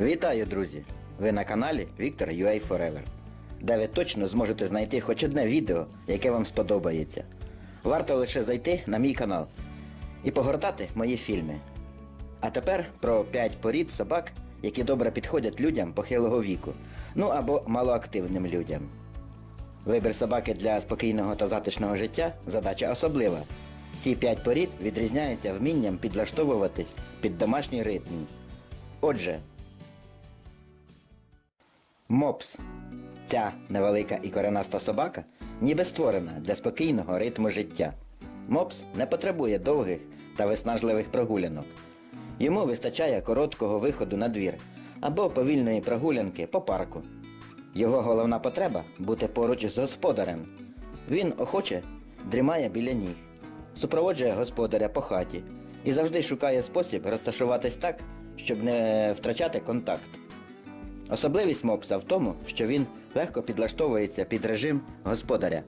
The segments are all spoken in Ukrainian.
Вітаю, друзі! Ви на каналі Віктор UA Forever, де ви точно зможете знайти хоч одне відео, яке вам сподобається. Варто лише зайти на мій канал і погортати мої фільми. А тепер про 5 порід собак, які добре підходять людям похилого віку, ну або малоактивним людям. Вибір собаки для спокійного та затишного життя задача особлива. Ці 5 порід відрізняються вмінням підлаштовуватись під домашній ритм. Отже, Мопс. Ця невелика і коренаста собака ніби створена для спокійного ритму життя. Мопс не потребує довгих та виснажливих прогулянок. Йому вистачає короткого виходу на двір або повільної прогулянки по парку. Його головна потреба бути поруч з господарем. Він охоче дрімає біля ніг, супроводжує господаря по хаті і завжди шукає спосіб розташуватись так, щоб не втрачати контакт. Особливість мопса в тому, що він легко підлаштовується під режим господаря.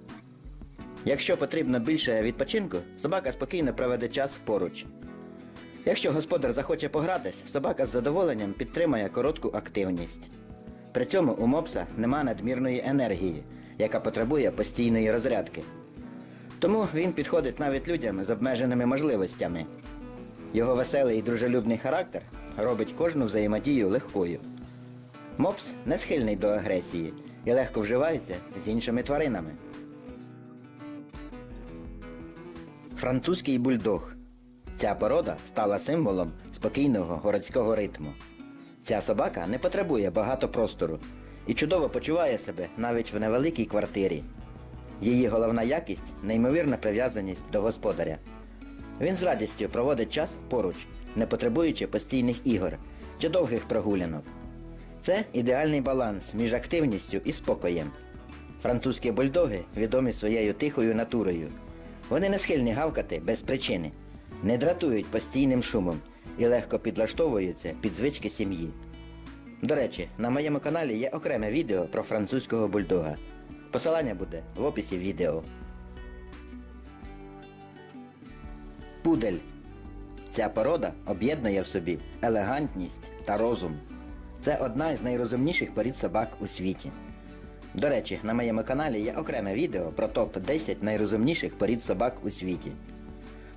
Якщо потрібно більше відпочинку, собака спокійно проведе час поруч. Якщо господар захоче погратись, собака з задоволенням підтримає коротку активність. При цьому у мопса нема надмірної енергії, яка потребує постійної розрядки. Тому він підходить навіть людям з обмеженими можливостями. Його веселий і дружелюбний характер робить кожну взаємодію легкою. Мопс не схильний до агресії і легко вживається з іншими тваринами. Французький бульдог. Ця порода стала символом спокійного городського ритму. Ця собака не потребує багато простору і чудово почуває себе навіть в невеликій квартирі. Її головна якість неймовірна прив'язаність до господаря. Він з радістю проводить час поруч, не потребуючи постійних ігор чи довгих прогулянок. Це ідеальний баланс між активністю і спокоєм. Французькі бульдоги відомі своєю тихою натурою. Вони не схильні гавкати без причини, не дратують постійним шумом і легко підлаштовуються під звички сім'ї. До речі, на моєму каналі є окреме відео про французького бульдога. Посилання буде в описі відео. Пудель. Ця порода об'єднує в собі елегантність та розум. Це одна із найрозумніших порід собак у світі. До речі, на моєму каналі є окреме відео про топ-10 найрозумніших порід собак у світі.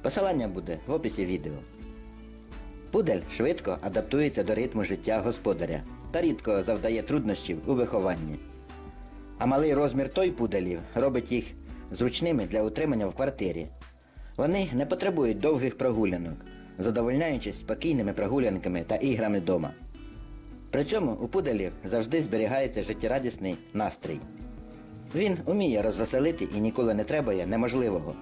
Посилання буде в описі відео. Пудель швидко адаптується до ритму життя господаря та рідко завдає труднощів у вихованні. А малий розмір той пуделів робить їх зручними для утримання в квартирі. Вони не потребують довгих прогулянок, задовольняючись спокійними прогулянками та іграми дома. При цьому у пуделів завжди зберігається життєрадісний настрій. Він уміє розвеселити і ніколи не требує неможливого.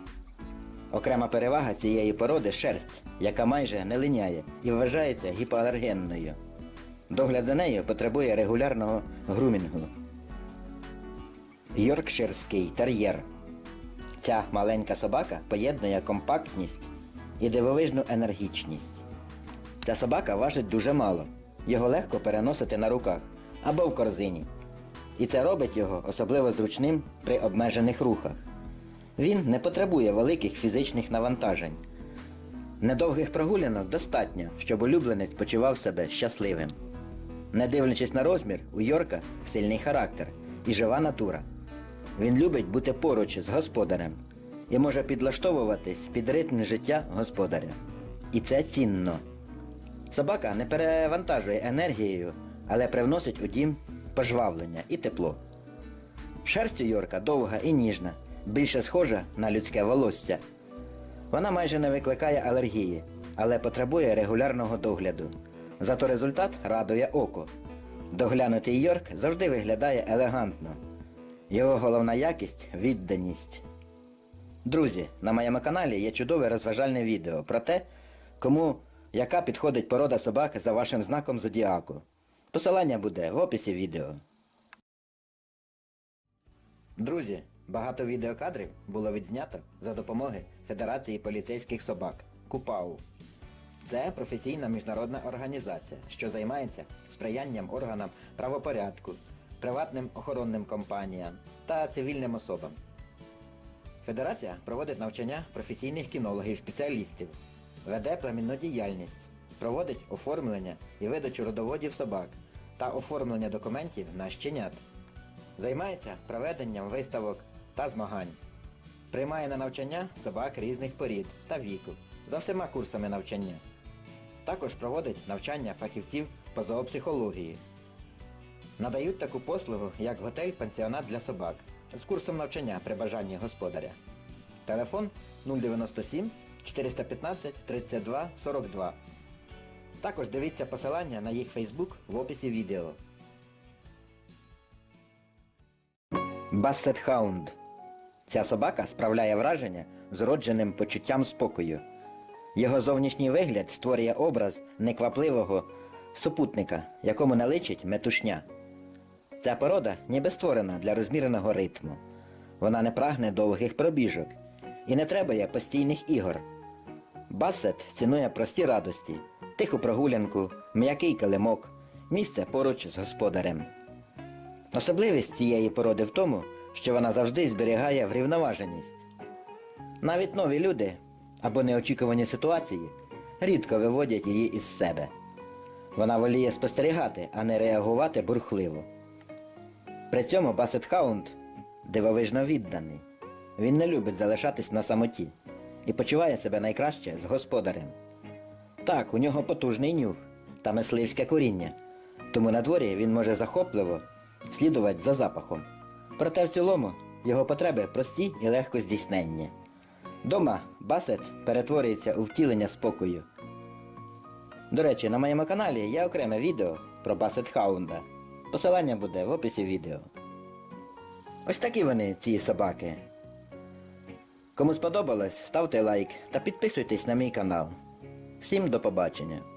Окрема перевага цієї породи шерсть, яка майже не линяє і вважається гіпоалергенною. Догляд за нею потребує регулярного грумінгу. Йоркширський тер'єр. Ця маленька собака поєднує компактність і дивовижну енергічність. Ця собака важить дуже мало. Його легко переносити на руках або в корзині. І це робить його особливо зручним при обмежених рухах. Він не потребує великих фізичних навантажень. Недовгих прогулянок достатньо, щоб улюбленець почував себе щасливим. Не дивлячись на розмір, у Йорка сильний характер і жива натура. Він любить бути поруч з господарем і може підлаштовуватись під ритм життя господаря. І це цінно. Собака не перевантажує енергією, але привносить у дім пожвавлення і тепло. Шерсть у Йорка довга і ніжна, більше схожа на людське волосся. Вона майже не викликає алергії, але потребує регулярного догляду. Зато результат радує око. Доглянутий Йорк завжди виглядає елегантно. Його головна якість відданість. Друзі, на моєму каналі є чудове розважальне відео про те, кому яка підходить порода собак за вашим знаком зодіаку. Посилання буде в описі відео. Друзі, багато відеокадрів було відзнято за допомоги Федерації поліцейських собак КУПАУ. Це професійна міжнародна організація, що займається сприянням органам правопорядку, приватним охоронним компаніям та цивільним особам. Федерація проводить навчання професійних кінологів-спеціалістів, веде племінну діяльність, проводить оформлення і видачу родоводів собак та оформлення документів на щенят. Займається проведенням виставок та змагань. Приймає на навчання собак різних порід та віку за всіма курсами навчання. Також проводить навчання фахівців по зоопсихології. Надають таку послугу, як готель-пансіонат для собак з курсом навчання при бажанні господаря. Телефон 097 415 32 42. Також дивіться посилання на їх Фейсбук в описі відео. Бассет Хаунд. Ця собака справляє враження зродженим почуттям спокою. Його зовнішній вигляд створює образ неквапливого супутника, якому не личить метушня. Ця порода ніби створена для розміреного ритму. Вона не прагне довгих пробіжок і не требує постійних ігор. Бассет цінує прості радості, тиху прогулянку, м'який килимок, місце поруч з господарем. Особливість цієї породи в тому, що вона завжди зберігає врівноваженість. Навіть нові люди або неочікувані ситуації рідко виводять її із себе. Вона воліє спостерігати, а не реагувати бурхливо. При цьому Басет Хаунд дивовижно відданий. Він не любить залишатись на самоті і почуває себе найкраще з господарем. Так, у нього потужний нюх та мисливське коріння, тому на дворі він може захопливо слідувати за запахом. Проте в цілому його потреби прості і легко здійсненні. Дома Басет перетворюється у втілення спокою. До речі, на моєму каналі є окреме відео про Басет Хаунда. Посилання буде в описі відео. Ось такі вони, ці собаки. Кому сподобалось, ставте лайк та підписуйтесь на мій канал. Всім до побачення!